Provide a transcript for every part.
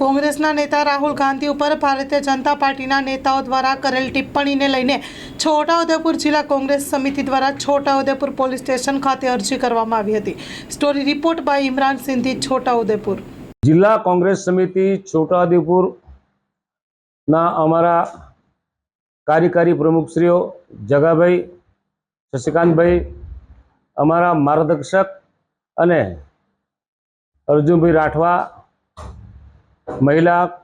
કોંગ્રેસના નેતા રાહુલ ગાંધી ઉપર ભારતીય જનતા પાર્ટીના નેતાઓ દ્વારા કરેલ ટિપ્પણીને લઈને છોટાઉદેપુર જિલ્લા કોંગ્રેસ સમિતિ દ્વારા છોટાઉદેપુર પોલીસ સ્ટેશન ખાતે અરજી કરવામાં આવી હતી. Story report by Imran Sindhi, Chhota Udaipur. જિલ્લા કોંગ્રેસ સમિતિ છોટાઉદેપુર ના અમારા કાર્યકારી પ્રમુખશ્રીઓ જગાભાઈ, શશિકાંતભાઈ, અમારા માર્ગદર્શક અને અર્જુનભાઈ રાઠવા મહિલા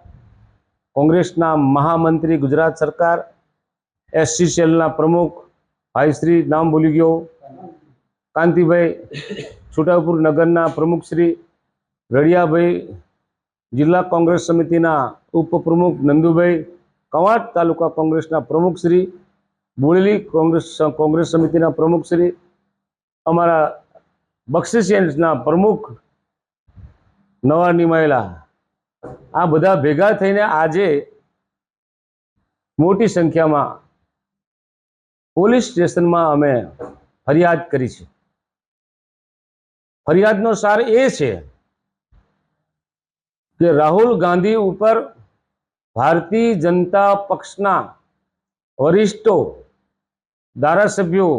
કોંગ્રેસના મહામંત્રી, ગુજરાત સરકાર એસસી સેલના પ્રમુખ ભાઈશ્રી નામ ભૂલી ગયો, કાંતિભાઈ છોટાઉદેપુર નગરના પ્રમુખશ્રી રડિયાભાઈ જિલ્લા કોંગ્રેસ સમિતિના ઉપપ્રમુખ નંદુભાઈ, કવાંટ તાલુકા કોંગ્રેસના પ્રમુખશ્રી બોળેલી કોંગ્રેસ કોંગ્રેસ સમિતિના પ્રમુખશ્રી અમારા બક્ષિસિયન્સના પ્રમુખ નવા નિમાયેલા આ બધા ભેગા થઈને આજે મોટી સંખ્યામાં પોલીસ સ્ટેશનમાં અમે ફરિયાદ કરી છે. ફરિયાદનો સાર એ છે કે રાહુલ ગાંધી ઉપર ભારતીય જનતા પક્ષના વરિષ્ઠો, ધારાસભ્યો,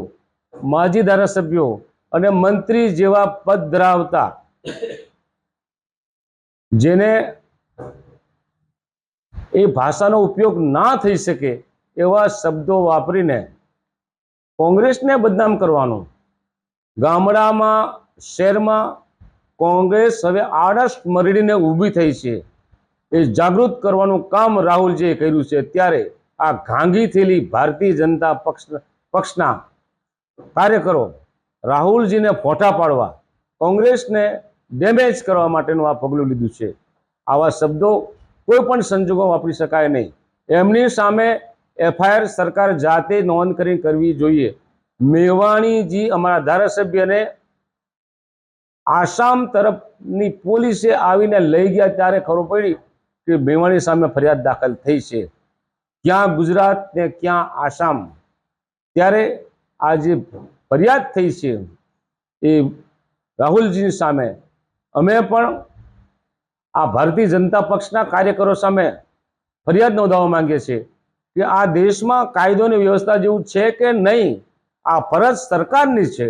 માજી ધારાસભ્યો અને મંત્રી જેવા પદ ધરાવતા, જેને એ ભાષાનો ઉપયોગ ના થઈ શકે એવા શબ્દો વાપરીને કોંગ્રેસને બદનામ કરવાનું. ગામડામાં, શહેરમાં કોંગ્રેસ હવે આળસ મરડીને ઊભી થઈ છે. એ જાગૃત કરવાનું કામ રાહુલજીએ કર્યું છે. ત્યારે આ ઘાંગી થયેલી ભારતીય જનતા પક્ષ, પક્ષના કાર્યકરો રાહુલજીને ફોટા પાડવા કોંગ્રેસને ડેમેજ કરવા માટેનું આ પગલું લીધું છે. આવા શબ્દો કોઈ પણ સંજોગો વાપરી શકાય નહીં. એમની સામે એફઆઈઆર સરકાર જાતે નોંધ કરી કરવી જોઈએ. મેવાણીજી અમારા ધારાસભ્યને આસામ તરફની પોલીસે આવીને લઈ ગયા ત્યારે ખબર પડી કે મેવાણી સામે ફરિયાદ દાખલ થઈ છે. ક્યાં ગુજરાત ને ક્યાં આસામ? ત્યારે આ જે ફરિયાદ થઈ છે એ રાહુલજીની સામે. અમે પણ આ ભારતીય જનતા પક્ષના કાર્યકરો સામે ફરિયાદ નોંધાવવા માંગીએ છીએ કે આ દેશમાં કાયદોની વ્યવસ્થા જેવું છે કે નહીં, આ ફરજ સરકારની છે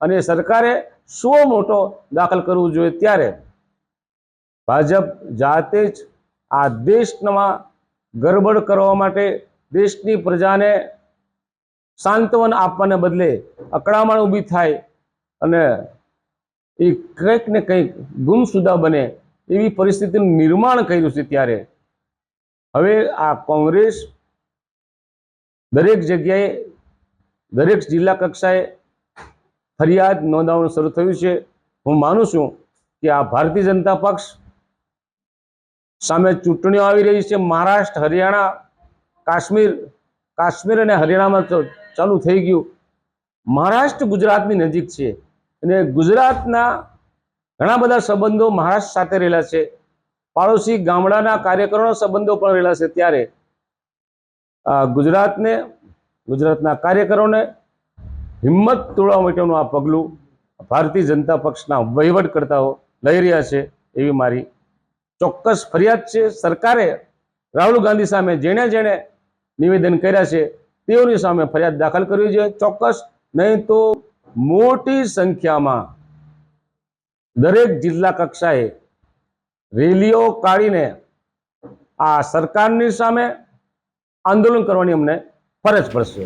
અને સરકારે શું મોટો દાખલ કરવું જોઈએ ત્યારે ભાજપ જાતે જ આ દેશમાં ગરબડ કરવા માટે દેશની પ્રજાને સાંત્વન આપવાને બદલે અકળામણ ઊભી થાય અને એ કંઈક ને કંઈક ગુમસુદા બને એવી પરિસ્થિતિનું નિર્માણ કર્યું છે ત્યારે. હવે આ કોંગ્રેસ દરેક જગ્યાએ, દરેક જિલ્લા કક્ષાએ ફરિયાદ નોંધાવવાનું શરૂ થયું છે. હું માનું છું કે આ ભારતીય જનતા પક્ષ સામે ચૂંટણીઓ આવી રહી છે. મહારાષ્ટ્ર, હરિયાણા, કાશ્મીર કાશ્મીર અને હરિયાણામાં ચાલુ થઈ ગયું. મહારાષ્ટ્ર ગુજરાતની નજીક છે અને ગુજરાતના ઘણા બધા સંબંધો મહારાષ્ટ્ર સાથે રહેલા છે. પાડોશી ગામડાના કાર્યકરોના સંબંધો પણ રહેલા છે ત્યારે. ગુજરાતને, ગુજરાતના કાર્યકરોને હિંમત તોડવા માટેનું આ પગલું ભારતીય જનતા પક્ષના વહીવટકર્તાઓ લઈ રહ્યા છે એવી મારી ચોક્કસ ફરિયાદ છે. સરકારે રાહુલ ગાંધી સામે જેણે જેણે નિવેદન કર્યા છે તેઓની સામે ફરિયાદ દાખલ કરવી જોઈએ ચોક્કસ. નહીં તો મોટી સંખ્યામાં દરેક જિલ્લા કક્ષાએ રેલીઓ કાઢીને આ સરકારની સામે આંદોલન કરવાની અમને ફરજ પડશે.